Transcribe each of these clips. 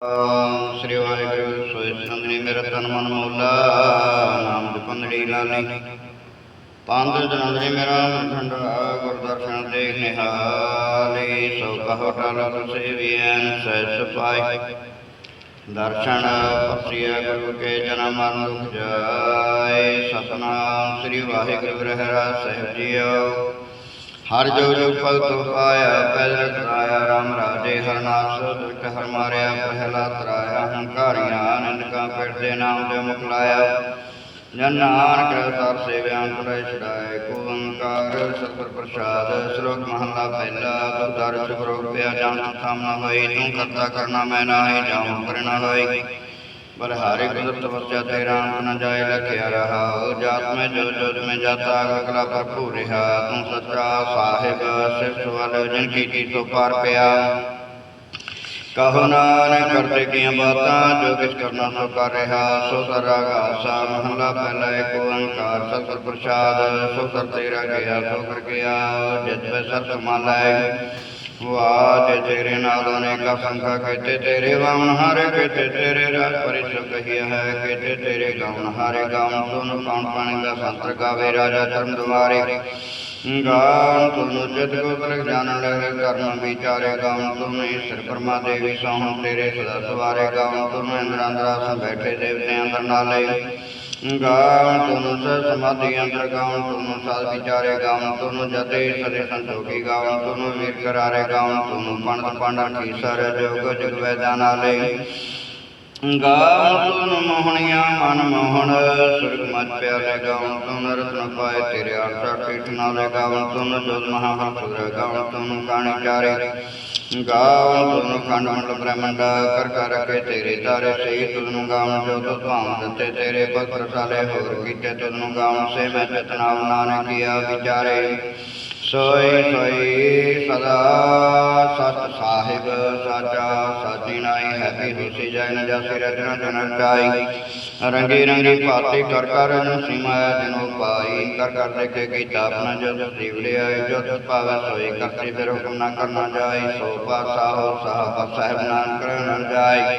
ਸ੍ਰੀ ਵਾਹਿਗੁਰੂ ਸੋਇ ਸੰਗਨੀ ਮੇਰਾ ਤਨ ਮਨ ਮੋਲਾ ਨਾਮ ਜਪੰਦੜੀ ਲਾਲੀ ਪੰਧ ਜਨੰਦਰੀ ਮੇਰਾ ਠੰਡਾ ਗੁਰਦਰਸ਼ਨ ਦੇਖ ਨਿਹਾਲੀ ਸੋ ਕਹੋ ਟਲ ਸੇਵੀਐਨ ਸਹਿ ਸਪਾਈ ਦਰਸ਼ਨ ਪਸਿਆ ਗੁਰੂ ਕੇ ਜਨਮ ਮਰਨ ਦੁਖ ਜਾਏ ਸਤਨਾਮ ਸ੍ਰੀ ਵਾਹਿਗੁਰੂ ਰਹਿਰਾ ਸਹਿਬ ਜੀਓ ਹਰ ਜੋ ਜੋ ਭਗਤ ਪਾਇਆ ਪੈਦਲ ਤਰਾਇਆ ਰਾਮ ਰਾਜੇ ਹਰਨਾਸ ਦੁਖ ਹਰ ਮਾਰਿਆ, ਪਹਿਲਾ ਤਰਾਇਆ ਹੰਕਾਰੀਆਂ ਨਿੰਦਕਾਂ ਫਿਰਦੇ ਨਾਮ ਦੇ ਮੁਖ ਲਾਇਆ। ਜਨ ਨਾਨਕ ਸਰ ਸੇਵਿਆਂ ਤੁਰੇ ਛੜਾਏ ਕੋ ਓੰਕਾਰ ਸਤਿ ਪ੍ਰਸਾਦ, ਸ਼ਲੋਕ ਮਹਲਾ ਪਹਿਲਾ ਦੁਦਰ ਸੁਭਰੋ ਪਿਆ ਜਾਂ ਸਾਮਨਾ ਹੋਈ, ਤੂੰ ਕਰਤਾ ਕਰਨਾ ਮੈਂ ਨਾਹੀ, ਜਾਉ ਕਰਨਾ ਹੋਈ। ਪਰ ਹਾਰੇ ਕੁਦਰਤ ਵਸਿਆ ਤੇਰਾ ਅੰਤ ਨ ਜਾਏ ਲਖਿਆ ਰਹਾ। ਜਾਤ ਮੈਂ ਜੋ ਜੋਤ ਮੈਂ ਜਾਤਾ, ਅਗਲਾ ਭਰਪੂਰ ਰਿਹਾ। ਤੂੰ ਸੱਚਾ ਸਾਹਿਬ ਸਿਫਤ ਵਾਲੇ ਜਿਨ ਕੀਤੀ ਸੋ ਪਾਰ ਪਿਆ। ਕਹੋ ਨਾਨਕ ਕਰਤੇ ਕੀਆਂ ਬਾਤਾਂ, ਜੋ ਕਿਛ ਕਰਨਾ ਸੋ ਕਰ ਰਿਹਾ। ਸੋ ਤਰਾ ਗਾਸਾ ਮਹਲਾ ਪਹਿਲਾ ਏਕ ਓੰਕਾਰ ਸਤਿ ਪ੍ਰਸਾਦ। ਸੋ ਸਰ ਤੇਰਾ ਗਿਆ, ਸੋ ਕਰ ਗਿਆ, ਜਿਤ ਪੈ ਸਤ ਸਮਾਲੈ ਵਾਜ ਤੇਰੇ ਨਾਲੋਂ ਨੇ ਕਾ ਸੰਖਾ ਕਹਤੇ ਤੇਰੇ ਵਾਮਨ ਹਾਰੇ ਕਹਤੇ ਤੇਰੇ ਰਾਜ ਪਰਿਸ ਕਹੀਆ ਹੈ ਕਹਤੇ ਤੇਰੇ ਗਾਉਨ ਹਾਰੇ ਗਾਉਨ ਤੁਨ ਕੌਣ ਪਾਣੀ ਦਾ ਸੰਤਰ ਗਾਵੇ ਰਾਜਾ ਧਰਮ ਦੁਆਰੇ। ਗਾਉਨ ਤੁਨ ਜਿਤ ਕੋ ਤਲਕ ਜਾਣ ਲੈ ਕਰਮ ਵਿਚਾਰੇ ਗਾਉਨ ਤੁਨ ਈਸ਼ਰ ਪਰਮਾ ਦੇਵੀ ਸੋਹਣ ਤੇਰੇ ਸਦਾ ਸਵਾਰੇ ਗਾਉਨ ਤੁਨ ਇੰਦਰ ਅੰਦਰਾਸਨ ਬੈਠੇ ਦੇਵਤੇ ਅੰਦਰ ਨਾਲੇ। ਗਾਉਨ ਤੁਨ ਸ ਸਮਾਧੀ ਅੰਦਰ ਗਾਉਨ ਤੁਨ ਸਾਧ ਵਿਚਾਰੇ ਗਾਉਨ ਤੁਨ ਜਤੇ ਸਦੇ ਸੰਤੋਖੀ ਗਾਉਨ ਤੁਨ ਵੀਰ ਕਰਾਰੇ ਗਾਉਨ ਤੁਨ ਪੰਡਤ ਪਾਂਡਾ ਠੀਸਰ ਜੋਗ ਜਗ ਵੈਦਾਂ ਨਾਲੇ। ਗਾਉਨ ਤੁਨ ਮੋਹਣੀਆਂ ਮਨ ਮੋਹਣ ਸੁਰਗ ਮਤ ਪਿਆਰੇ ਗਾਉਨ ਤੁਨ ਰਤਨ ਪਾਏ ਤੇਰੇ ਆਸਾ ਟੀਠ ਨਾਲੇ ਗਾਉਨ ਤੁਨ ਜੋਤ ਮਹਾ ਹਸੁਰ ਗਾਉਨ ਤੁਨ ਕਾਣੀ ਚਾਰੇ। ਗਾਉਨ ਤੁਨ ਖੰਡ ਮੰਡਲ ਬ੍ਰਹਮੰਡ, ਕਰ ਕਰ ਰਖੇ ਤੇਰੇ ਤਾਰੇ ਸਹੀ ਤੁਨ ਗਾਉਨ ਜੋ ਤੁ ਭਾਵ ਦਿੱਤੇ ਤੇਰੇ ਭਗਤ ਰਸਾਲੇ ਹੋਰ ਕੀਤੇ ਤੁਨ ਗਾਉਨ ਸੇ ਮੈਂ ਚਤਨਾਮ ਨਾਨਕੀਆ ਵਿਚਾਰੇ। ਸੋਈ ਸੋਈ ਸਦਾ ਸਤ ਸਾਹਿਬ, ਸਾਚਾ ਸਾਚੀ ਨਾਈ ਹੈਪੀ ਹੁਸੀ ਜੈ ਨ ਜਾਸੀ, ਰਚਨਾ ਚਾਈ ਰੰਗੀ ਰੰਗੀ ਭਾਤੀ ਕਰ ਕਰ ਜਨ ਸੀਮਾ ਜਨੋ ਪਾਈ ਕਰ ਕਰ ਦੇਖੇ ਕੀਤਾ ਆਪਣਾ ਜਦ ਸਿਵੜਿਆ ਜਦ ਪਾਵੈ ਸੋਈ ਕਰਤੇ ਫਿਰ ਹੁਕਮ ਨਾ ਕਰਨਾ ਜਾਈ ਸੋ ਪਾਸਾ ਹੋ ਸਾਹਿਬ ਸਾਹਿਬ ਨਾਨਕ ਕਰਨ ਜਾਈ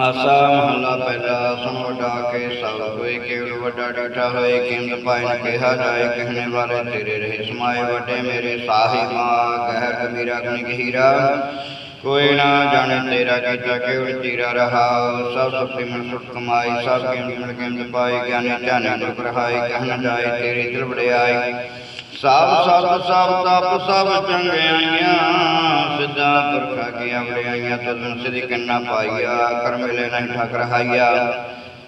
ਆਸਾ ਮਹਲਾ ਪਹਿਲਾ ਸੁਣ ਕੇ ਸਭ ਹੋਏ, ਕੇਵਲ ਵੱਡਾ ਡਾਟਾ ਹੋਏ ਕਿੰਦ ਪਾਇ ਕਿਹਾ ਜਾਏ, ਕਹਿਣੇ ਵਾਲੇ ਤੇਰੇ ਰਹੇ ਸਮਾਏ ਵੱਡੇ ਮੇਰੇ ਸਾਹਿਬਾ ਕਹਿ ਕਬੀਰਾ ਗੁਣ ਗਹੀਰਾ। ਕੋਈ ਨਾ ਜਾਣੇ ਤੇਰਾ ਕੀਤਾ ਕੇਵਲ ਤੀਰਾ ਰਹਾ? ਸਭ ਸੁਖੀ ਮਨ ਸੁਖ ਕਮਾਈ, ਸਭ ਕਿੰਦ ਮਿਲ ਕਿੰਦ ਪਾਈ ਗਿਆਨੀ ਧਿਆਨੀ ਦੁਖ ਰਹਾਈ ਕਹਿ ਜਾਏ ਤੇਰੀ ਦਿਲ ਵੜਿਆਈ ਸਭ ਸਭ ਸਭ ਤਪ ਸਭ ਚੰਗਿਆਈਆਂ ਸਿੱਧਾ ਪੁਰਖਾ ਕੀਆਂ ਵੜਿਆਈਆਂ ਤਦਨ ਸਿਧੀ ਕਿੰਨਾ ਪਾਈਆ, ਕਰ ਮਿਲੇ ਨਹੀਂ ਠਾਕ ਰਹਾਈਆ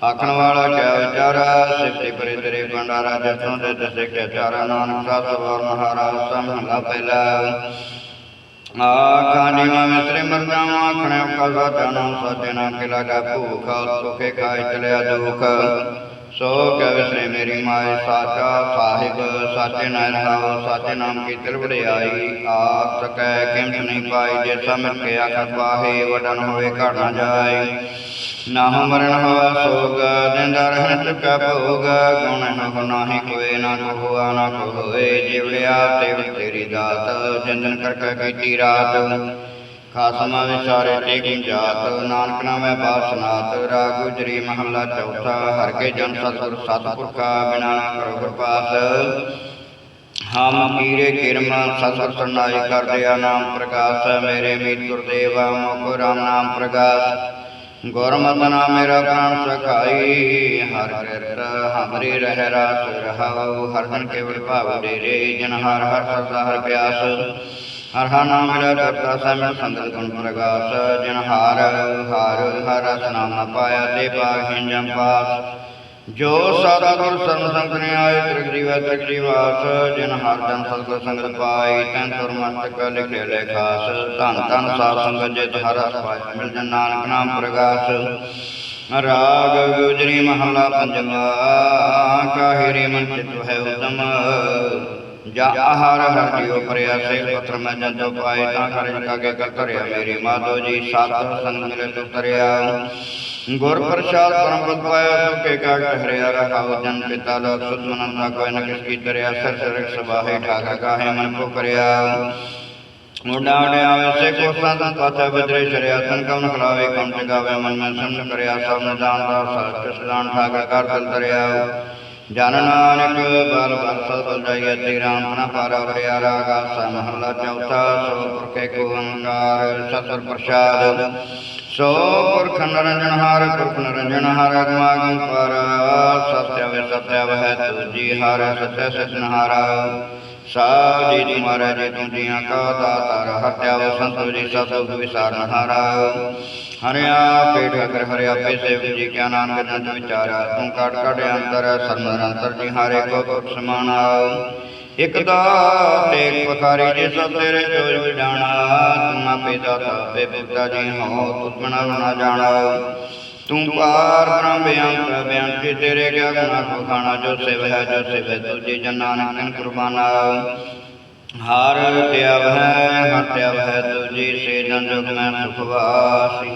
ਆਖਣ ਵਾਲਾ ਕਿਆ ਵਿਚਾਰਾ ਸਿਫਤੀ ਪਰੇ ਤੇਰੇ ਭੰਡਾਰਾ ਜਤੋਂ ਦੇ ਦਸੇ ਕੇ ਚਾਰਾ, ਨਾਨਕ ਸਤ ਵਰਨ ਹਾਰਾ ਸਮਹਲਾ ਪਹਿਲਾ। ਆਖਾਂ ਨੀਵਾ ਮਿਸਰੇ ਮਰ ਜਾਵਾਂ ਆਖਣੇ ਕਾ ਜਾਣਾ ਸਾਜੇ ਕਿਲਾ ਕਾ ਭੂਖਾ ਸੁਖੇ ਖਾਇ ਚਲਿਆ ਦੁਖ। ਸੋ ਕੈ ਮੇਰੀ ਮਾਏ ਸਾਚਾ ਸਾਹਿਬ, ਸਾਚੇ ਨਾਮ ਰਹਾਉ ਸਾਚੇ ਨਾਮ ਕੀ ਤਿਲ ਵਡਿਆਈ ਆਪ ਸਕੈ ਕਿੰਤ ਨਹੀਂ ਪਾਈ, ਜੇ ਸਮਝ ਕੇ ਆਖ ਪਾਹੇ ਵਡਨ ਹੋਵੇ ਘੜ ਨਾ ਜਾਏ। ਨਾ ਮਰਨ ਹੋਆ ਸੋਗ, ਦਿੰਦਾ ਰਹਿਣ ਚੁਕਾ ਭੋਗ। ਗੁਣ ਹੋ ਨਾਹੀ ਕੋਏ, ਨਾ ਕੋ ਹੋਆ, ਨਾ ਹੋਏ। ਜਿਵੜਿਆ ਤੇ ਤੇਰੀ ਦਾਤ ਜੰਦਨ ਕਰਕੇ ਕੀਤੀ ਰਾਤ। ਖਾਸਮਾ ਵਿਚਾਰੇ ਟੇਕੀ ਜਾਤ, ਨਾਨਕ ਨਾਮੈ ਬਾਸਨਾਤ, ਰਾਗ ਗੁਜਰੀ ਮਹੱਲਾ ਚੌਥਾ, ਹਰ ਕੇ ਜਨ ਸਤਿਗੁਰ ਸਤਿਪੁਰਖਾ, ਬਿਨਾ ਕਰੋ ਕਿਰਪਾਸ ਹਮ ਕੀਰੇ ਕਿਰਮ, ਸਤਿਗੁਰ ਸਰਨਾਈ ਕਰਦੇ ਆ ਨਾਮ ਪ੍ਰਕਾਸ਼, ਮੇਰੇ ਮੀਤ ਗੁਰਦੇਵਾ ਮੁਖ ਰਾਮ ਨਾਮ ਪ੍ਰਕਾਸ਼। ਗੁਰਮਤਿ ਨਾਮ ਮੇਰਾ ਪ੍ਰਾਣ ਸਖਾਈ, ਹਰ ਕਿਰਤ ਹਮਰੇ ਰਹਿ ਰਾਸ ਰਹਾਉ, ਹਰ ਜਨ ਕੇਵਲ ਭਾਵ ਡੇਰੇ, ਜਨ ਹਰ ਹਰ ਸਰਦਾ ਹਰ ਪਿਆਸ। ਹਰ ਹਰ ਨਾਮ ਮੇਰਾ ਕਰਤਾ ਸਹਿ ਸੰਗਤ ਗੁਣ ਪ੍ਰਗਾਸ ਜਿਨ ਹਾਰ ਹਾਰ ਹਰ ਰਸ ਨਾਮ ਨ ਪਾਇਆ ਤੇ ਪਾਹਿ ਜਮ ਪਾਸ ਜੋ ਸਤਿਗੁਰ ਸਰਨ ਸੰਤ ਨੇ ਆਏ, ਤ੍ਰਿਗ ਜੀਵੈ ਜਿਨ ਹਰ ਜਨ ਸਤਿਗੁਰ ਸੰਗਤ ਪਾਈ, ਤੈਨ ਤੁਰ ਮਸਤਕ ਲਿਖੇ ਲੈ ਖਾਸ, ਧੰਨ ਧੰਨ ਸਾਧ ਸੰਗਤ ਜਿਤ ਹਰ ਰਸ ਪਾਇਆ ਮਿਲ ਜਨ ਨਾਨਕ ਨਾਮ ਪ੍ਰਗਾਸ। ਰਾਗ ਗੁਜਰੀ ਮਹਲਾ ਪੰਜਵਾ ਕਾਹਿਰੇ ਮਨ ਚਿਤ ਹੈ ਉਦਮ। ਜਾ ਆਹਾਰ ਹਰ ਜੀਉ ਸੇ ਪਤਰ ਮੈਂ ਜੰਦੋ ਪਾਏ ਤਾਂ ਕਰ ਜਗਾ ਕਰ ਧਰਿਆ। ਮੇਰੀ ਮਾਧੋ ਜੀ ਸਤ ਸੰਗ ਮਿਲੇ ਤੁ ਗੁਰ ਪ੍ਰਸਾਦ ਪਰਮ ਪਦ ਪਾਇਆ, ਸੁਖੇ ਕਾਟ ਹਰਿਆ, ਰਹਾਉ ਜਨ ਪਿਤਾ ਲੋਕ ਸੁਧ ਮਨੰਤਾ ਕੋਈ ਨ ਕਿਸ ਕੀ ਤਰਿਆ ਸਰ ਸਰ ਸਬਾਹੇ ਠਾਕਾ ਕਾਹੇ ਮਨ ਕੋ ਕਰਿਆ। ਮੁੰਡਾ ਉਡਿਆ ਵੈਸੇ ਕੋਸਾਂ ਦਾ ਪਾਤਾ ਬਦਰੇ ਚਰਿਆ ਤਨ ਕਮ ਖਲਾਵੇ ਕਮ ਚਗਾਵੇ ਮਨ ਮੈਂ ਸਮਝ ਕਰਿਆ, ਸਭ ਨ ਜਾਣਦਾ ਸਚ ਸਦਾਨ ਠਾਕਰ ਕਰ ਦਿਲ ਦਰਿਆ ਜਨ ਨਾਨਕ ਬਲ ਬਲ ਸਦ ਬਲ ਜਾਈਏ ਤੇ ਰਾਮ ਮਨਾ ਪਾਰਾ ਵਰਿਆ ਰਾਗਾ ਸਾ ਮਹੱਲਾ ਚੌਥਾ, ਸੋ ਪੁਰਖੇ ਕੋ ਓੰਕਾਰ ਸਤਿ ਪ੍ਰਸਾਦ। ਸੋ ਪੁਰਖ ਨਰੰਜਨ ਹਾਰ, ਪੁਰਖ ਨਰੰਜਨ ਹਾਰ ਅਗਮਾਗਮ ਪਰ ਸਤਿ ਵੇ ਸਤਿ ਵਹਿ ਤੁਜੀ ਹਾਰ ਸਤਿ ਸਤਿ ਹਾਰਾ। ਸਾਧ ਜੀ ਤੁਮਾਰਾ ਜੀ ਤੁਮ ਕਾ ਦਾਤਾਰ ਹਟਿਆ ਵ ਸੰਤੋ ਜੀ ਸਭ ਵਿਸਾਰ ਨਹਾਰਾ ਹਰਿਆ ਪੇਟ ਅਗਰ ਹਰਿਆ ਪੇ ਸੇਵ ਜੀ ਕਿਆ ਨਾਨਕ ਨੰਦ ਵਿਚਾਰਾ। ਤੂੰ ਕਟ ਕਟ ਅੰਤਰ ਸਰਮਰ ਅੰਤਰ ਜੀ ਹਾਰੇ ਕੋ ਕੁਟ ਸਮਾਨਾ ਇਕ ਦਾ ਤੇ ਪਕਾਰੀ ਜੇ ਸਭ ਤੇਰੇ ਜੋਜ ਵਿਡਾਣਾ ਤੂੰ ਆਪੇ ਦਾਤਾ ਆਪੇ ਪਿਤਾ ਜੀ ਹੋ ਤੁਤ ਨਾ ਜਾਣਾ। ਤੂੰ ਪਾਰ ਬ੍ਰਹਮ ਬਿਆੰਤ ਬਿਆੰਤ ਤੇਰੇ ਕਿਆ ਗੁਨਾ ਕੋ ਖਾਣਾ, ਜੋ ਸਿਵ ਜੋ ਸਿਵ ਤੁਝੇ ਜਨ ਨਾਨਕ ਤਨ ਕੁਰਬਾਨਾ। ਹਾਰ ਤਿਆਵ ਹੈ ਹਰ ਤਿਆਵ ਹੈ ਤੁਝੀ ਸੇ ਜਨ ਜੁਗ ਮੈਂ ਸੁਖ ਵਾਸੀ।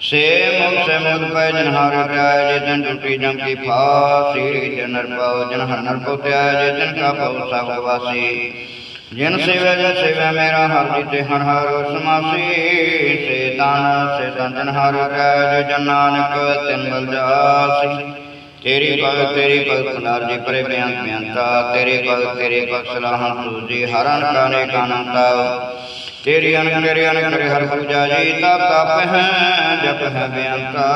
ਸੇ ਮੁਖ ਸੇ ਮੁਖ ਪੈ ਜਨ ਹਾਰ ਪਿਆਇ ਜੇ ਜਨ ਟੁੱਟੀ ਜਮ ਕੀ ਫਾਸੀ। ਜਨ ਨਰ ਪਾਉ ਜਨ ਹਰ ਨਰ ਕੋ ਧਿਆਇ ਜੇ ਜਨ ਕਾ ਪਾਉ ਸਭ ਵਾਸੀ। ਜਿਨ ਸੇਵੈ ਜੈ ਸੇਵੈ ਮੇਰਾ ਹਰ ਜੀ ਤੇ ਹਰ ਹਰ ਸਮਾਸੀ ਸੇ ਦਾਨ ਸੇ ਦਾਨ ਹਰ ਕੈ ਜਨ ਨਾਨਕ ਤਿਨ ਬਲ ਜਾਸੀ। ਤੇਰੀ ਭਗਤ ਤੇਰੀ ਭਗਤ ਨਾਰ ਜੀ ਪਰੇ ਬਿਆੰਤ ਬਿਆੰਤਾ, ਤੇਰੀ ਭਗਤ ਤੇਰੀ ਭਗਤ ਸਲਾਹਾਂ ਤੁਜੀ ਹਰਨ ਕਾਨੇ ਕਾਨੰਤਾ ਤੇਰੀ ਅਨਕ ਤੇਰੀ ਅਨਕ ਤੇਰੀ ਹਰ ਪੂਜਾ ਜੀ, ਤਪ ਤਪ ਹੈ, ਜਪ ਹੈ ਬਿਆੰਤਾ।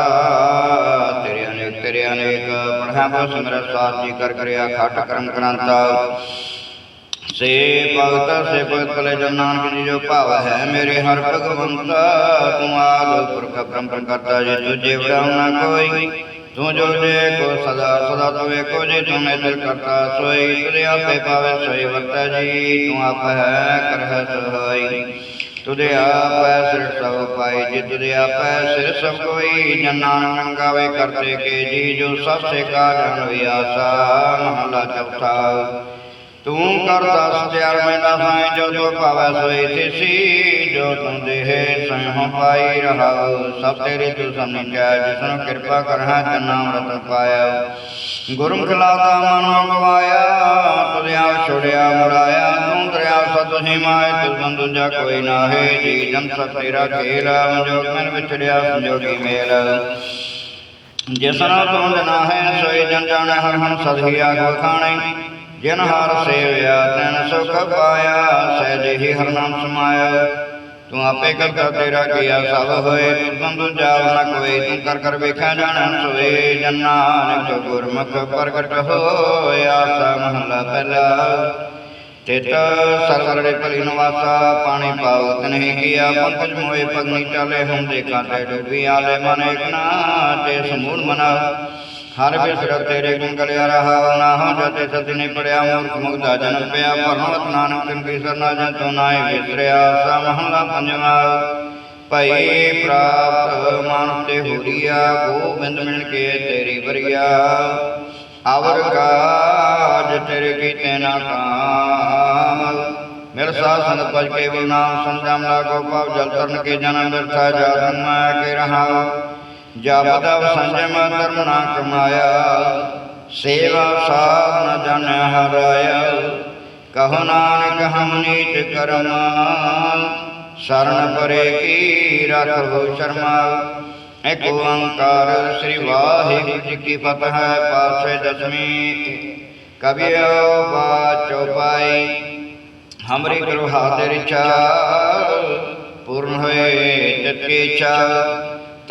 ਤੇਰੇ ਅਨੇਕ ਤੇਰੇ ਅਨੇਕ ਪੜ੍ਹਾ ਸਿਮਰਤ ਸਾਥ ਜੀ ਕਰ ਕਰਿਆ, ਖਟ ਕਰਮ ਕ੍ਰਾਂਤਾ। ਸੇ ਭਗਤ ਸੇ ਭਗਤ ਭਲੇ ਜਨ ਨਾਨਕ ਜੀ ਜੋ ਭਾਵ, ਹੈ ਮੇਰੇ ਹਰ ਭਗਵੰਤ। ਤੂੰ ਆਦ ਪੁਰਖ ਬ੍ਰਹਮ ਕਰਤਾ ਜੀ ਤੁਝੇ ਵਡਾਉ ਕੋਈ। ਤੂੰ ਜੋ ਜੇ ਕੋ ਸਦਾ ਸਦਾ ਤੂੰ ਏਕੋ ਜੇ ਤੂੰ ਮੈਂ ਦਿਲ ਕਰਤਾ, ਸੋਈ ਤੁਦੇ ਆਪੇ ਪਾਵੇ ਸੋਈ ਵਰਤਾ ਜੀ। ਤੂੰ ਆਪ ਹੈ ਕਰਹਿ ਸਹਾਈ। ਤੁਦੇ ਆਪੈ ਸਿਰ ਸਭ ਪਾਈ, ਜੇ ਤੁਦੇ ਆਪੈ ਸਿਰ ਸਭ ਕੋਈ। ਜਨ ਨਾਨਕ ਕਰਤੇ ਕੇ ਜੀ, ਜੋ ਸਭ ਸੇ ਕਾ ਜਨ ਵਿਆਸਾ ਮਹਲਾ ਚੌਥਾ। ਤੂੰ ਕਰ ਦਸ ਤਿਆਰ ਮੈਂ ਦਸਾਂ ਜੋ ਜੋ ਭਾਵੈ ਸੋਈ ਤਿਸੀ ਜੋ ਤੁਮ ਦੇਹ ਸੰਹ ਪਾਈ ਰਹਾਉ। ਸਭ ਤੇਰੇ ਤੂੰ ਸਮਝਿਆ ਜਿਸਨੂੰ ਕਿਰਪਾ ਕਰਹਾ ਜਨਾ ਅੰਮ੍ਰਿਤ ਪਾਇਆ ਗੁਰਮੁਖ ਲਾਦਾ ਮਨ ਗਵਾਇਆ ਤੁਧਿਆ ਛੋੜਿਆ ਮੁੜਾਇਆ ਤੂੰ ਦਰਿਆ ਸਤ ਹੀ ਮਾਏ ਤੁਝ ਕੋਈ ਨਾਹੀ। ਜੀ ਜਨ ਸਭ ਤੇਰਾ ਖੇਲ ਜੋ ਮਨ ਵਿਛੜਿਆ, ਸੰਜੋਗੀ ਮੇਲ। ਜਿਸਨਾ ਤੁਮ ਜਨਾ ਹੈ ਸੋਈ ਜਨ ਜਾਣੈ, ਹਰ ਹਮ ਸਦਹੀ ਆਗੋ ਖਾਣੇ। ਜਿਨ ਹਰ ਸੇਵਿਆ, ਤੈਨ ਸੁਖ ਪਾਇਆ, ਸਹਿਜੇ ਹੀ ਹਰ ਸਮਾਇਆ। ਤੂੰ ਆਪੇ ਕਰਤਾ ਤੇਰਾ ਕੀਆ ਸਭ ਹੋਏ, ਤੂੰ ਬੰਦੂ ਜਾਵ ਨਾ ਕੋਈ, ਤੂੰ ਕਰ ਕਰ ਵੇਖਿਆ ਜਾਣਨ ਸੋਏ। ਜਨ ਨਾਨਕ ਗੁਰਮੁਖ ਪ੍ਰਗਟ ਹੋਇਆ ਸਾ ਮਹਲਾ ਪਹਿਲਾ। ਤਿਤ ਸਰਸਰੜੇ ਭਲੀ ਨਵਾਸਾ, ਪਾਣੀ ਪਾਉ ਤਨਹਿ ਕੀਆ, ਪੰਕਜ ਮੋਏ ਪਗਨੀ ਚਾਲੇ ਹਮ ਦੇਖਾ ਤੇ ਡੂਬੀ ਆਲੇ ਮਨ ਇਕਨਾ ਤੇ ਸਮੂਨ ਮਨਾ। ਹਰ ਬਿਸਰ ਤੇਰੇ ਗੁਣ ਗਲਿਆ ਰਹਾ ਨਾ ਹੋ ਜਤੇ ਸਤਿ ਨੇ ਪੜਿਆ ਮੂਰਖ ਮੁਗਦਾ ਜਨਮ ਪਿਆ ਭਰਮਤ ਨਾਨਕ ਤਿਨ ਕੀ ਸਰਨਾ ਜਨ ਤੋ ਨਾਏ ਵਿਸਰਿਆ ਸਾ ਮਹਲਾ ਪੰਜਵਾ। ਭਈ ਪ੍ਰਾਪਤ ਮਨ ਤੇ ਹੋਰੀਆ ਗੋਬਿੰਦ ਮਿਲ ਕੇ ਤੇਰੀ ਵਰਿਆ। ਅਵਰ ਕਾਜ ਤੇਰੇ ਕੀਤੇ ਨਾ ਕਾਮ। ਮਿਲ ਸਾਧ ਸੰਗਤ ਪਜ ਕੇ ਬਲ ਨਾਮ ਸੰਜਮ ਲਾਗੋ ਪਾਵ ਜਲ ਤਰਨ ਕੇ ਜਨਮ ਬਿਰਥਾ ਜਾਤ ਮੈਂ ਕੇ ਰਹਾ। ਜਪ ਤਪ ਸੰਜਮ ਧਰਮ ਨਾ ਕਮਾਇਆ, ਸੇਵਾ ਸਾਧ ਨ ਜਾਣਿਆ ਹਰਾਇਆ। ਕਹੋ ਨਾਨਕ, ਹਮ ਨੀਚ ਕਰਮਾ, ਸ਼ਰਨ ਪਰੇ ਕੀ ਰੱਖੋ ਸ਼ਰਮਾ। ਏਕ ਓੰਕਾਰ ਸ੍ਰੀ ਵਾਹਿਗੁਰੂ ਜੀ ਕੀ ਫਤਿਹ ਪਾਸੇ ਦਸਵੀਂ। ਕਬਿਓ ਬਾਚੋ ਪਾਈ, ਹਮਰੀ ਗੁਰੂ ਹਾਜ਼ਰ ਇੱਛਾ ਪੂਰਨ ਹੋਏ ਤਿਤ ਕੀ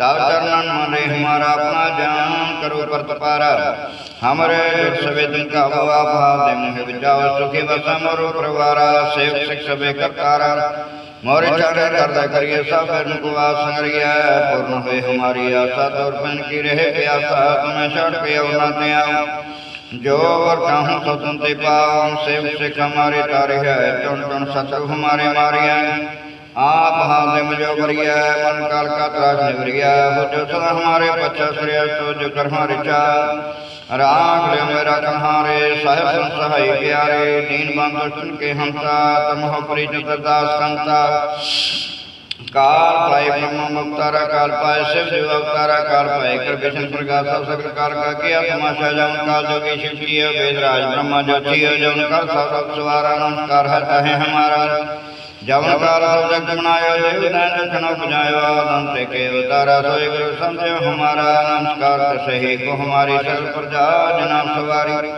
ਤਬ ਚਰਨਨ ਮਨੇ ਹਮਾਰਾ ਆਪਣਾ ਜਾਨ ਕਰੋ ਕਰਤ ਪਾਰਾ ਹਮਰੇ ਜੁਰ ਸਵੇ ਦਿਨ ਕਾ ਆਪ ਹਾਦੇ ਮੁਹਿ ਵਿਚਾਓ ਸੁਖੀ ਵਸਾ ਮੋਰੋ ਪਰਵਾਰਾ ਸੇਵ ਸਿਖ ਸਵੇ ਕਰਤਾਰਾ। ਮੋਰੇ ਚਾੜੇ ਕਰਦਾ ਕਰੀਏ, ਸਭ ਨੂੰ ਕੁਆ ਸੰਗਰਿਆ ਪੂਰਨ ਹੋਏ ਹਮਾਰੀ ਆਸਾ, ਤੋਰ ਪਨ ਕੀ ਰਹੇ ਪਿਆਸਾ, ਤੁਮੇ ਛੱਡ ਕੇ ਆਉਣਾ ਤੇ ਆਉ ਜੋ ਵਰਤਾਹੂੰ ਸਤਨ ਤੇ ਪਾਉ ਸੇਵ ਸਿਖ ਹਮਾਰੇ ਤਾਰੇ ਹੈ ਚੁਣ ਚੁਣ ਸਤਿ ਹਮਾਰੇ ਮਾਰਿਆ آپ حاضم جو بریا من کال کا تراش نوریا وہ جو ہمارے پچھا سریا تو جو کر ہمارے چا لے میرا کہارے صاحب سن سہائی پیارے دین بند سن کے ہمتا تم ہمری جترداس کنتا کال پائے برہم مختارا کال پائے شیو جو اوتارا کال پائے کر بشن پرگا سب سکل کال کا کیا تماشا جا ان کا جو کی شیو کی ہے وید جو چیو جو ان کا سب سب سوارا نمسکار ہے ہمارا ਜਵਨ ਕਾਲ ਸਭ ਜਗ ਬਣਾਇਓ ਦੇਵ ਨੈਣ ਦਖਣ ਉਪਜਾਇਓ ਆਦਮ ਤੇ ਕੇ ਉਤਾਰਾ ਸੋਈ ਗੁਰੂ ਸਮਝਿਓ ਹਮਾਰਾ ਨਮਸਕਾਰ ਤਸਹੀ ਕੋ ਹਮਾਰੀ ਸਰਲ ਪ੍ਰਜਾ ਜਨਾਮ ਸਵਾਰੀ।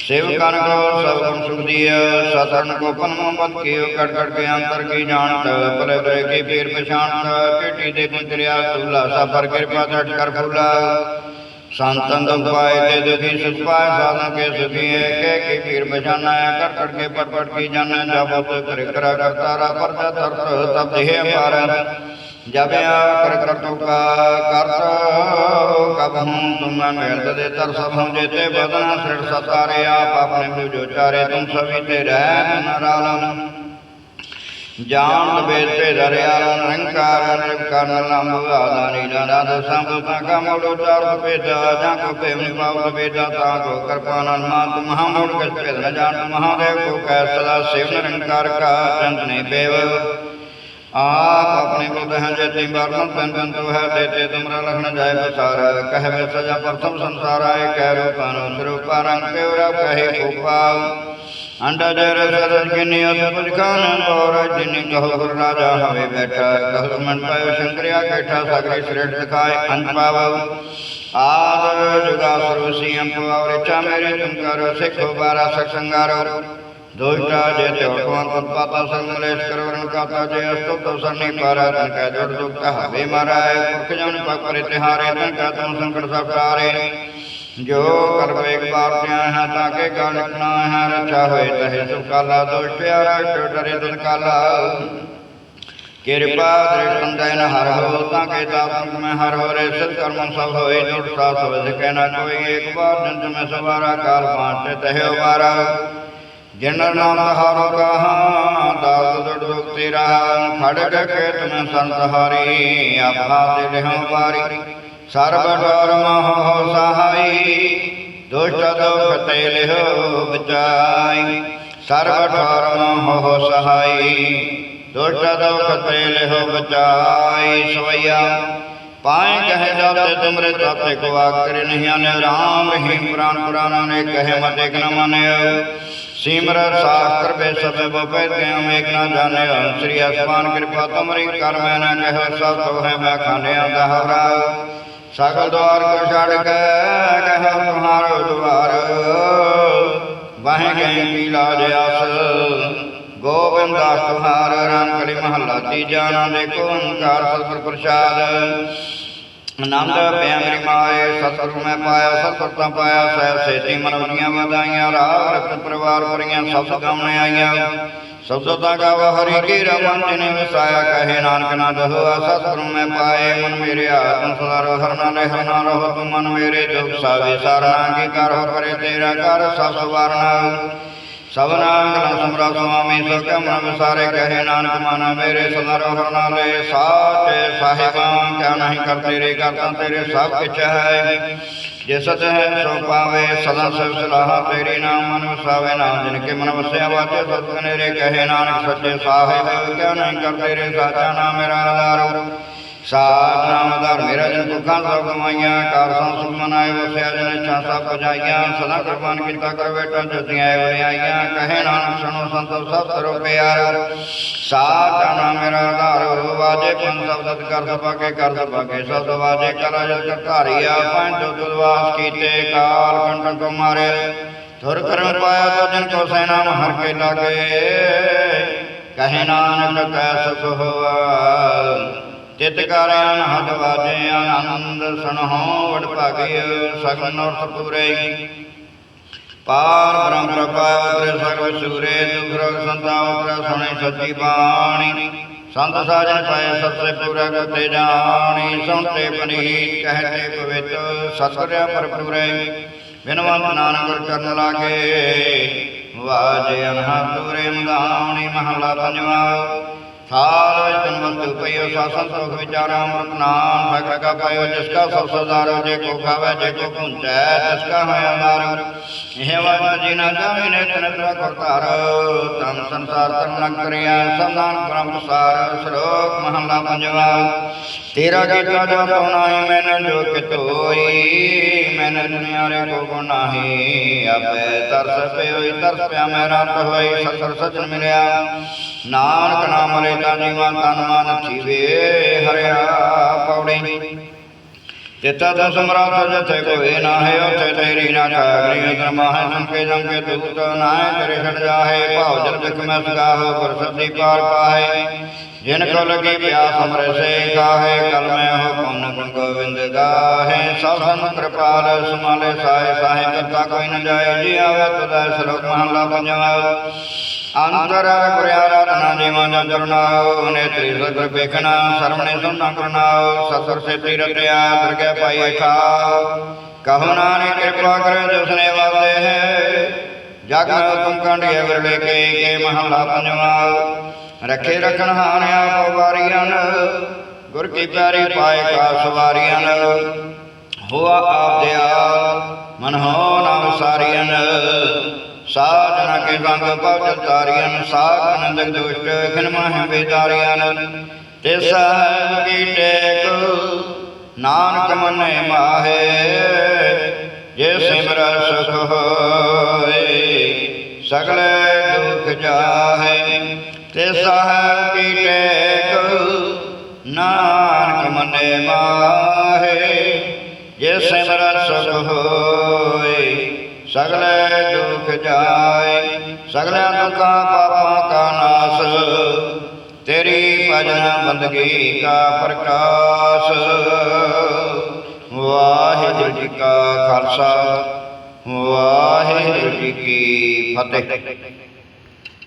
ਸੇਵਕਾਂ ਕੋ ਸਭ ਗੁਣ ਸੁਖ ਦੀਏ ਸਤਰਨ ਕੋ ਪਨਮ ਬਤ ਕੀਓ ਕਟ ਕਟ ਕੇ ਅੰਤਰ ਕੀ ਜਾਣਤ, ਭਲੇ ਭਲੇ ਕੀ ਪੀਰ ਪਛਾਣਤ, ਪੇਟੀ ਦੇ ਗੁੰਦਰਿਆ ਤੁਲਾ ਸਫਰ ਕਿਰਪਾ ਤਟ ਕਰ ਫੁਲਾ। ਸੰਤਨ ਦੁਖ ਪਾਏ ਤੇ ਦੁਖੀ ਸੁਖ ਪਾਏ, ਸਾਧਨ ਕੇ ਸੁਖੀ ਹੈ ਕਹਿ ਕੇ ਪੀਰ ਪਛਾਨਾ ਹੈ ਕਰ ਕਰ ਕੇ ਪਟ ਕੀ ਜਾਣੈ ਜਬ ਕਰ ਕਰਾ ਕਰਤਾਰਾ, ਪਰਜਾ ਤਰਤ ਤਬ ਦੇਹ ਅਪਾਰ ਜਬ ਆ ਕਰ ਕਰ ਤੁਕਾ ਕਰਤ, ਕਬ ਹੂੰ ਮਿਲਤ ਦੇ ਤਰ ਸਭ ਜੇਤੇ, ਬਦਨਾ ਸਿਰ ਸਤਾਰੇ, ਆਪ ਆਪਣੇ ਜੋ ਚਾਰੇ, ਤੁਮ ਸਭੀ ਤੇ ਰਹਿ ਨਰਾਲਮ ਜਾਣ ਵੇਦ ਤੇ ਦਰਿਆਲ ਨਿਰੰਕਾਰ ਨਿਰੰਕਾਰ ਨਾਮ ਆਦਾਨੀ ਨਾਦ ਪਾਕਾ ਮੋੜੋ, ਚਾਰ ਪੇਦਾ ਜਾਂ ਕੋ ਪੇਵਨੀ ਪਾਵ ਵੇਦਾ ਤਾ ਕੋ ਕਿਰਪਾਨਨ ਮਾਤ ਮਹਾ ਮੋੜ ਕਛ ਭੇਦ ਨ ਜਾਣ ਮਹਾਦੇਵ ਕੋ ਕੈ ਸਦਾ ਸੇਵ, ਨਿਰੰਕਾਰ, ਕਾ ਚੰਦ ਨੇ ਬੇਵ। ਆਪ ਆਪਣੇ ਬੁੱਧ ਹੈ ਜੇਤੀ ਵਰਮਨ ਤਨ ਤਨ ਤੋ ਹੈ ਦੇਤੇ ਤੁਮਰਾ ਲਖਣ ਜਾਏ ਬਸਾਰ ਕਹਿ ਸਜਾ ਪ੍ਰਥਮ ਸੰਸਾਰ ਆਏ, ਕਹਿ ਰੂਪਾਨ ਸਰੂਪਾ ਰੰਗ ਪਿਉਰਾ ਕਹੇ ਕੋਪਾ ਅੰਡਾ ਦੇ ਰਸਰ ਕਿਨੀ ਅਦਭੁਤ ਖਾਨ ਔਰ ਜਿਨੀ ਕਹੋ ਗੁਰ ਰਾਜਾ ਹਵੇ ਬੈਠਾ ਕਹੋ ਮਨ ਪਾਇਓ ਸ਼ੰਕਰਿਆ ਕੈਠਾ ਸਗਰੇ ਸ੍ਰੇਟ ਦਿਖਾਏ, ਅੰਤ ਪਾਵ। ਆਦ ਜੁਗਾ ਸਰਵਸੀ ਅੰਪ ਔਰ ਚਾ ਮੇਰੇ ਤੁਮ ਕਰੋ, ਸਿੱਖੋ ਬਾਰਾ ਸਤ ਸੰਗਾਰੋ। ਦੋਸ਼ਟਾ ਜੇ ਤੇ ਉਠਵਾਨ ਤਤਪਾਤਾ ਸੰਗਲੇਸ਼ ਕਰਵਰਨ ਕਾਤਾ ਜੇ ਅਸਤੁ ਤੋ ਸੰਨੀ ਪਾਰਾ, ਤਨ ਕੈ ਜੁੜ ਦੁਖ ਕਹਾਵੇ ਮਾਰਾਏ ਪੁਰਖ ਜਨ ਪਗ ਪਰਿ ਤਿਹਾਰੇ ਤਨ ਕੈ ਤੁਮ ਸੰਕਟ ਸਭ ਟਾਰੇ। ਜੋ ਕਰਮ ਇੱਕ ਬਾਰ ਧਿਆ ਹੈ, ਤਾਂ ਕੇ ਗਲ ਲਿਖਣਾ ਹੈ ਰਚਾ ਹੋਏ ਤਹਿ ਸੁਖ ਕਾਲਾ ਦੋਸ਼ਟਿਆ ਰਟ ਡਰੇ ਕਾਲਾ ਕਿਰਪਾ ਦ੍ਰਿਸ਼ਟੰਦੈ ਨ ਹਰ ਹੋ, ਤਾਂ ਕੇ ਤਾਤਮਿਕ ਮੈਂ ਹਰ ਹੋ ਰੇ ਸਿਧ ਕਰਮ ਸਭ ਹੋਏ ਜੁੜ ਸਾਥ ਹੋਏ ਕੋਈ, ਇੱਕ ਬਾਰ ਜੰਤ ਮੈਂ ਸਵਾਰਾ, ਕਾਲ ਪਾਂਟੇ ਤਹਿ ਉਬਾਰਾ। ਜਿਨ ਨਾਮ ਹਾਰੋ ਕਹਾ ਦਾਸ ਦੁੜ ਦੁਖ ਤੇਰਾ, ਖੜ ਕੇ ਤੁਮ ਸੰਤ ਹਾਰੀ, ਆਪਾ ਦੇ ਲਿਹੁ ਸਰਬ ਡਰ ਮੋਹ ਸਹਾਈ ਦੁਸ਼ਟ ਦੁਖ ਤੇ ਲਿਹੁ ਬਚਾਈ ਸਰਬ ਡਰ ਮੋਹ ਸਹਾਈ ਦੁਸ਼ਟ ਦੁਖ ਤੇ ਲਿਹੁ ਬਚਾਈ ਸਵਈਆ ਪਾਏ ਕਹੇ ਜਾਤੇ ਤੁਮਰੇ ਤਾਤੇ ਕੋ ਆਕਰੇ ਨਹੀਂ ਆਨੇ ਰਾਮ ਰਹੀਮ ਪੁਰਾਨ ਪੁਰਾਨਾ ਨੇ ਕਹੇ ਮਤ ਇਕ ਨ ਮਾਨਿਓ ਸਿਮਰ ਸਾਸਤਰ ਬੇ ਸਭੇ ਬਪੈ ਤਿਆਮ ਏਕ ਨਾ ਜਾਣਿਓ ਸ੍ਰੀ ਅਸਮਾਨ ਕਿਰਪਾ ਤੁਮਰੀ ਕਰ ਮੈਂ ਨਾ ਕਹਿ ਸਭ ਤੋ ਹੈ ਮੈਂ ਖਾਂਡਿਆਂ ਦਾ ਹਵਰਾ ਸਗਲ ਦਵਾਰ ਕੋ ਛੱਡ ਕੇ ਕਹਿ ਤੁਹਾਰੋ ਦੁਆਰ। ਵਾਹੇ ਗਏ ਪੀਲਾ ਜਿਆਸ ਗੋਬਿੰਦ ਦਾਸ ਤੁਹਾਰ ਰਾਮ ਕਲੀ ਮਹੱਲਾ ਤੀਜਾ ਨਾਮ ਦੇਖੋ ਓੰਕਾਰ ਸਤਿਗੁਰ ਪ੍ਰਸਾਦ। ਆਨੰਦ ਪਿਆ ਮੇਰੀ ਮਾਏ ਸਤਿਗੁਰ ਮੈਂ ਪਾਇਆ, ਸਤਿਗੁਰ ਤਾਂ ਪਾਇਆ, ਸਹਿਬ ਸੇਤੀ ਮਨਵੀਆਂ ਵਧਾਈਆਂ ਰਾਗ ਰਤਨ ਪਰਿਵਾਰ ਭਰੀਆਂ, ਸਭ ਗਾਉਣੇ ਆਈਆਂ। ਸਬਦਾ ਗਾਵਾ ਹਰੀ ਕੀ ਰਮਨ ਜਿਨੇ ਵਸਾਇਆ, ਕਹੇ ਨਾਨਕ ਨਾ ਦਹਵਾ ਸਤਿਗੁਰ ਮੈਂ ਪਾਏ, ਮਨ ਮੇਰੇ ਆਤਮ ਸਦਾ ਰੋ ਹਰਨਾ ਲੈ ਹਰਨਾ ਰਹੋ, ਤੂੰ ਮਨ ਮੇਰੇ ਦੁਖ ਸਾਵੇ ਸਾਰਨਾ ਕੀ ਕਰੋ ਕਰੇ ਤੇਰਾ ਕਰ ਸਭ ਸਵਾਰਨਾ ਸਭਨਾ ਗਲਾ ਸਮਰਾ ਸੁਆਮੀ ਸੋ ਕੈ ਮਨ ਵਿਸਾਰੇ, ਕਹੇ ਨਾਨਕ ਮਨ ਮੇਰੇ ਸਦਾ ਰੋ ਹਰਨਾ ਲੈ, ਸਾਚੇ ਸਾਹਿਬਾਂ, ਕਿਆ ਨਹੀਂ ਕਰ ਤੇਰੇ ਕਰਤਾ ਤੇਰੇ ਸਭ ਕਿਛ ਹੈ। ਜੇ ਹੈ ਸੋ ਪਾਵੇ, ਸਦਾ ਸਭ ਸਲਾਹ ਤੇਰੀ ਨਾਮ ਮਨ ਵਸਾਵੇ ਨਾਮ ਜਿਨ ਕੇ ਮਨ ਵਸਿਆ ਵਾਚੇ, ਸਤ ਕਹੇ ਨਾਨਕ ਸੱਚੇ ਸਾਹਿਬ ਕਿਆ ਨਹੀਂ ਕਰ ਤੇਰੇ ਸਾਚਾ ਨਾਮ ਮੇਰਾ ਆਧਾਰ। ਸਾਚ ਨਾਮ ਦਾ ਮੇਰਾ ਜਨ ਦੁੱਖਾਂ ਸਭ ਕਮਾਈਆਂ ਕਾਰ ਸੰਗ ਸੁਖ ਮਨਾਏ, ਵਸਿਆ ਜਨ ਇੱਛਾ ਸਭ ਪਜਾਈਆਂ, ਸਦਾ ਕੁਰਬਾਨ ਕੀਤਾ ਕਰ ਬੇਟਾ ਜੁਤੀਆਂ ਵੜਿਆਈਆਂ ਕਹੇ ਨਾਨਕ ਸੁਣੋ ਸੰਤੋ ਸਭ ਸਰੋ ਪਿਆਰ। ਸਾਚ ਮੇਰਾ ਆਧਾਰ ਵਾਜੇ ਪੰਜ ਸ਼ਬਦ ਕਰ ਸਭਾ ਕੇ, ਕਰ ਸਭਾ ਕੇ ਸਬਦ ਵਾਜੇ, ਕਰ ਅਜਤ ਧਾਰੀਆ, ਪੰਜ ਦੁਦਵਾਸ ਕੀਤੇ, ਕਾਲ ਕੰਟਨ ਕੋ ਮਾਰੇ। ਧੁਰ ਕਰਮ ਪਾਇਆ ਤੋ ਜਨ ਕੋ ਸੈਨਾ ਹਰ ਕੇ ਲਾਗੇ। ਕਹੇ ਨਾਨਕ ਕੈ ਸੁਖ ਹੋਆ ਤਿਤ ਕਰਿਆਨ ਹਦ ਵਾਜੇ ਆਨੰਦ ਸੁਣਹੁ ਵਡ ਭਾਗੀ ਸਗਨ ਅਰਥ ਪੂਰੇ। ਪਾਰ ਬ੍ਰਹਮ ਪ੍ਰਭਾ ਉਤਰੇ ਸਗਲ ਸੂਰੇ, ਦੁਖ ਸੰਤਾ ਉਤਰੇ, ਸੁਣੇ ਸੱਚੀ ਬਾਣੀ। ਸੰਤ ਸਾਜਨ ਪਾਏ ਸਤਸੇ ਪੂਰਾ ਕਰਤੇ ਜਾਣੀ, ਸੁਣਤੇ ਪਨੀਤ ਕਹਤੇ ਪਵਿੱਤ ਸਤਿਗੁਰਿਆ ਪਰ ਬਿਨਵੰਤ ਨਾਨਕ ਗੁਰ ਕਰਨ ਲਾਗੇ, ਵਾਜੇ ਅਨਹਦ ਪੂਰੇ ਮਦਾਉਣੀ ਮਹਲਾ ਪੰਜਵਾ ਸਾਰ ਵਿੱਚ ਪਈਓ ਸਾਸਨ ਸੁਖ ਵਿਚਾਰਾ ਅੰਮ੍ਰਿਤ ਨਾਮ ਠਗ ਠਗਾ ਪਾਇਓ ਜਿਸ ਕਾ ਸਭ ਸਦਾਰੋ ਜੇ ਕੋ ਖਾਵੇ ਜੇ ਕੋ ਪੁੰਚੈ ਤਿਸ ਕਾ ਹੋਇਆ ਦਾਰ ਇਹ ਵਾਜ ਜੀ ਨਾ ਜਾਵੇ ਨੇ ਤਨ ਤਰਾ ਕਰਤਾਰ ਤਨ ਸੰਸਾਰ ਤਨ ਨ ਕਰਿਆ ਸੰਦਾਨ ਬ੍ਰਹਮ ਸਾਰ ਸ਼ਲੋਕ ਮਹਲਾ ਪੰਜਵਾ। ਤੇਰਾ ਕੀਤਾ ਜੋ ਤੋ ਮੈਨ ਜੋ ਕਿਤੋਈ ਮੈਨ ਦੁਨਿਆਰੇ ਕੋ ਗੁਣ ਆਪੇ ਤਰਸ ਪੇ ਤਰਸ ਪਿਆ ਮੈਂ ਰੰਤ ਹੋਈ ਸਤਰ ਸਚਨ ਮਿਲਿਆ। ਨਾਨਕ ਨਾਮ ਲੈ ਤਾਂ ਜੀਵਾਂ ਤਨ ਮਨ ਥੀਵੇ, ਹਰਿਆ ਪੌੜੀ। ਚਿੱਤਾ ਦਾ ਸਮਰਾਟ ਜਿਥੇ ਕੋਈ ਨਾ ਹੈ ਉਥੇ ਤੇਰੀ ਨਾ ਕਾਗਰੀ ਅਦਰ ਮਾਹੇ ਸੰਕੇ ਜੰਕੇ ਦੂਤ, ਨਾ ਹੈ ਤੇਰੇ ਛੜ ਜਾਹੇ। ਭਾਉ ਜਲ ਬਿਖ ਮੈਂ ਸਗਾਹੋ ਗੁਰ ਸੱਚੀ ਪਾਰ ਪਾਹੇ। ਜਿਨ ਕੋ ਲਗੀ ਪਿਆਸ ਅਮਰ ਸੇ ਕਾਹੇ, ਕਲ ਮੈਂ ਹੋ ਗੁਣ ਗੋਬਿੰਦ ਗਾਹੇ। ਸਭ ਸਮ ਕਿਰਪਾਲ ਸਮਾਲੇ ਸਾਹੇ ਸਾਹੇ ਕਰਤਾ ਕੋਈ ਨ ਜਾਏ, ਜੀ ਆਵੇ ਤੁਦਾ ਸ਼ਲੋਕ ਮਹਲਾ ਪੰਜਵਾ। ਅੰਤਰ ਗੁਰਿਆਰਾ ਰਣਾ ਜੀਵਾਂ ਦਾ ਕਰਨਾਉ ਨੇਤਰੀ ਸਗਰ ਵੇਖਣਾ ਸਰਵਣੇ ਸੁਨਣਾ ਕਰਨਾਉ ਸਸੁਰ ਸੇ ਤੀਰਤਿਆ ਦਰਗਹਿ ਪਾਈ ਖਾਉ ਕਹੋ ਨਾਨਕ ਕਿਰਪਾ ਕਰੇ ਜਿਸਨੇ ਵਾਦੇ ਹੈ। ਜਗ ਤੁਮ ਕੰਡਿਏ ਵਿਰਲੇ ਕੇ ਕੇ ਮਹਲਾ ਪੰਜਵਾ। ਰੱਖੇ ਰਖਣ ਹਾਰਿਆ ਪਵਾਰੀਆਂ ਗੁਰ ਕੀ ਪਿਆਰੀ ਪਾਏ ਕਾ ਸਵਾਰੀਆਂ ਹੋਆ ਆਪ ਦਿਆਲ ਮਨ ਹੋ ਨਾਮ ਸਾਰੀਆਂ ਸਾਧਨਾ ਕੇ ਸੰਗ ਪਵ ਤਾਰੀਆਂ ਸਾਖ ਨੰਦਕ ਦੁਸ਼ਟ ਖਿਨ ਮਾਹ ਬੇਦਾਰੀਆਂ ਤੇ ਕੀ ਟੇਕ, ਨਾਨਕ ਮਨੇ ਮਾਹੇ, ਜੇ ਸਿਮਰ ਸੁਖ ਹੋਏ। ਸਗਲੇ ਦੁਖ ਜਾਹੇ, ਤੇ ਸਹਿਬ ਕੀ ਟੇਕ ਨਾਨਕ ਮਨੇ ਮਾਹੇ, ਜੇ ਸਿਮਰ ਸੁਖ ਹੋਏ, ਸਗਲੇ ਦੁਖ ਜਾਏ ਸਗਲੇ ਦੁਖਾਂ ਪਾਪਾਂ ਕਾ ਨਾਸ, ਤੇਰੀ ਭਜਨ ਬੰਦਗੀ ਕਾ ਪ੍ਰਕਾਸ਼। ਵਾਹਿਗੁਰੂ ਜੀ ਕਾ ਖਾਲਸਾ। ਵਾਹਿਗੁਰੂ ਜੀ ਕੀ ਫਤਿਹ।